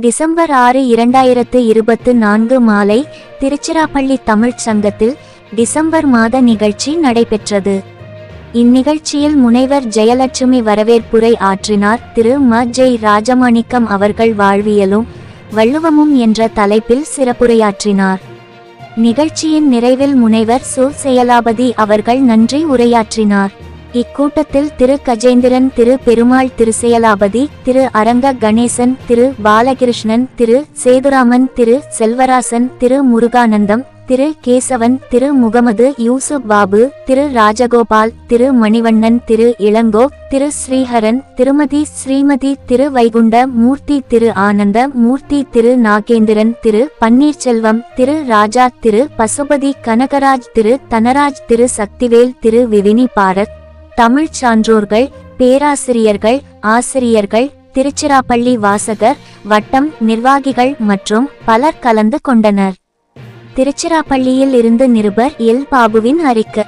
December ஆறு இரண்டாயிரத்து இருபத்து நான்கு மாலை திருச்சிராப்பள்ளி தமிழ்ச் சங்கத்தில் டிசம்பர் மாத நிகழ்ச்சி நடைபெற்றது. இந்நிகழ்ச்சியில் முனைவர் ஜெயலட்சுமி வரவேற்புரை ஆற்றினார் திரு ம. ஜெய் ராஜமாணிக்கம் அவர்கள் வாழ்வியலும் வள்ளுவமும் என்ற தலைப்பில் சிறப்புரையாற்றினார். நிகழ்ச்சியின் நிறைவில் முனைவர் சு. செயலாபதி அவர்கள் நன்றி உரையாற்றினார். இக்கூட்டத்தில் திரு கஜேந்திரன் திரு பெருமாள் திருசெயலாபதி திரு அரங்க கணேசன் திரு பாலகிருஷ்ணன் திரு சேதுராமன் திரு செல்வராசன் திரு முருகானந்தம் திரு கேசவன் திரு முகமது யூசுப் பாபு திரு ராஜகோபால் திரு மணிவண்ணன் திரு இளங்கோ திரு ஸ்ரீஹரன் திருமதி ஸ்ரீமதி திரு வைகுண்ட மூர்த்தி திரு ஆனந்த மூர்த்தி திரு நாகேந்திரன் திரு பன்னீர்செல்வம் திரு ராஜா திரு பசுபதி கனகராஜ் திரு தனராஜ் திரு சக்திவேல் திரு விவினி பாரத் தமிழ்ச் சான்றோர்கள் பேராசிரியர்கள் ஆசிரியர்கள் திருச்சிராப்பள்ளி வாசகர் வட்டம் நிர்வாகிகள் மற்றும் பலர் கலந்து கொண்டனர். திருச்சிராப்பள்ளியில் இருந்து நிருபர் எல். பாபுவின் அறிக்கை.